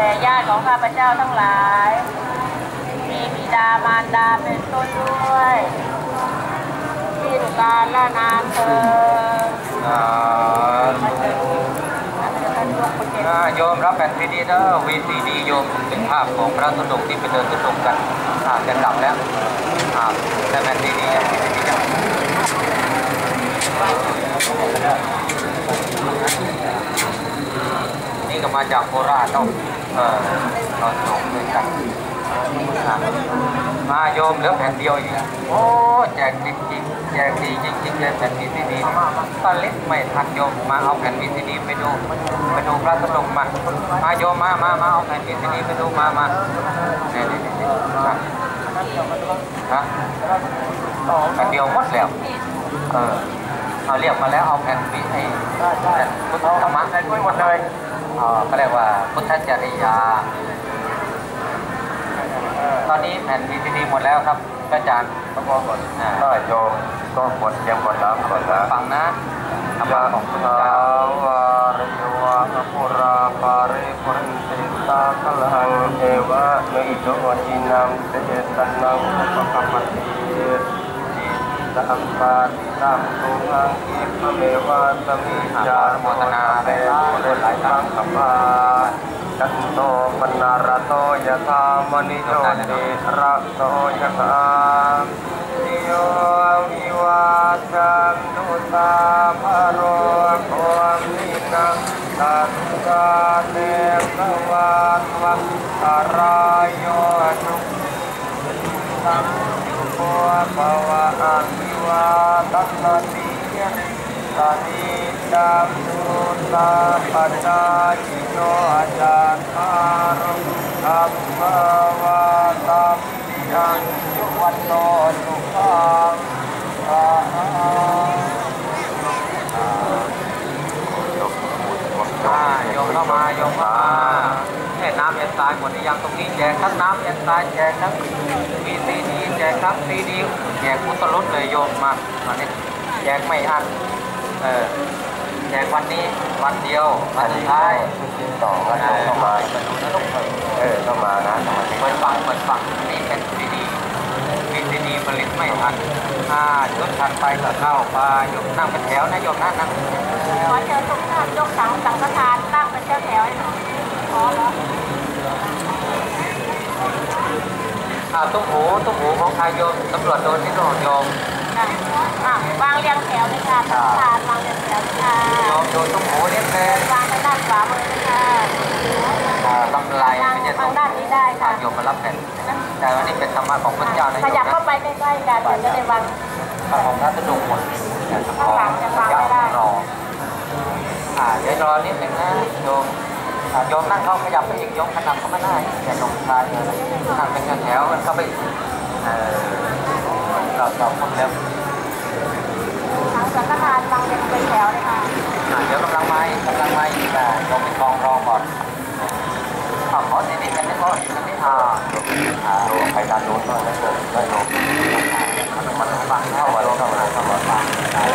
แต่ญาติของข้าพเจ้าทั้งหลาย มีบิดามารดาเป็นต้นด้วยที่ตุการละนานเธออ่ามาถึงท่านร่วมประเกอ่าโยมรับแผ่นซีดีเด้อวีซีดีโยมเป็นภาพของพระสุดงที่ไปเดินสุดงกันอ่าจะกลับแล้วอ่าแต่แผ่นซีดียังไม่ได้มีจังนี่ก็มาจากโคราชเนาะ เออตอนสองด้วยกันมาโยมเหลือแผ่นเดียวอีกโอ้แจกจริงๆแจกดีจริงๆเลยแผ่นวีซีดีก็เล็กไม่ทันโยมมาเอาแผ่นวีซีดีไปดูไปดูพระสนงมามาโยมมามามาเอาแผ่นวีซีดีไปดูมามาเนี่ยเนี่ยเนี่ยฮะฮะแผ่นเดียวหมดแล้วเออเอาเรียกมาแล้วเอาแผ่นวีไอ้แผ่นพุทธธรรมะได้ด้วยหมดเลย อ๋อเขาเรียกว่าพุทธจริยา ตอนนี้แผ่นวีซีดีหมดแล้วครับอาจารย์พระบรมอ่าถ้าโยมก็หมดยังหมดน้ำก่อนนะฟังนะธรรมะยะของพระถาเจ้าวาริวะปุราปาริปุริสิตาคลังเอวะเนอิโตจินังเตตันนังอุปกัปปติ อัมปาติตัมตุหังอิปเมวะสมิจารโมทนาเตโมหลายครั้งขปาจันโตปนารโตยะธามณิโยติระโตยะธามิโยวิวาจันตุตาภโรโคมินาตัสสะเตสวัสวะอารายโยจุสัมยุโกภว วาตัสสติยะตานิดัมตุตาปัจจายิโยอาจารย์อารุอัมภวะตัมปิอันยุวันโนสุขังอายุอ่าโยมเข้ามาโยมเข้ามาแค่น้ำเย็นตายหมดหรือยังตรงนี้แจกทั้งน้ำเย็นตายแจกทั้งวีซีดี แจกทั้งซีดีแจกพุทธรสเลยโยมมาตอนนี้แจกไม่อั้นเออแจกวันนี้วันเดียววันสุดท้ายกินต่อก็เอต้องอเข้ามามาดูนะลูกเออเออเข้ามานะสวัสดีเปิดฟังเปิดฟังนี่เป็นซีดีวีซีดีผลิตไม่ทันอ่าชุดถัดไปก็เข้าไปโยมนั่งเป็นแถวนะโยมนั่งนั่งขอเชิญทุกท่านยกสังสังฆทานตั้งเป็นแถวแถวให้หน่อยขอเหรอ อ่าตุ้มหูตุ้มหูของใครโยมตำรวจโดนที่โดนโยมอะอะวางเรียงแถวเลยค่ะสังฆทานวางเรียงแถวเลยค่ะโยมโดนตุ้มหูนิดนึงวางทางด้านขวามือเลยค่ะอ่าลำไรวางไม่ใช่ทาตุ้งมด้านนี้ได้ค่ะโยมมารับแผ่นแต่วันนี้เป็นธรรมะของพระเจ้านะโยขมยับนะเข้าไปใกล้ๆกันเดี๋ยวจะได้วางพระของพระสนุกหมดข้างหลังจะวางไม่ได้รออ่าเดี๋ยวรอนิดหนึ่งนะโยมอ่า โยมนั่งเขาขยับไปอีกโยมขนับเขาไม่ได้แต่ลงมชายนั่งเป็นงินแถวเข้าไปเออเรอคนแล้วทางสังฆทานบางเป็นเป็นแถวเลยค่ะเดี๋ยวกำลังไม้กำลังไม้แต่ลงมปกองรอก่อนขอขอสิบเอ็ดกันไม่พอสิบกันไม่พอไปการโน้นก็ได้เกิดได้โน้นมันมันฟังเข้าว่าเราทำอะไรทำอะไ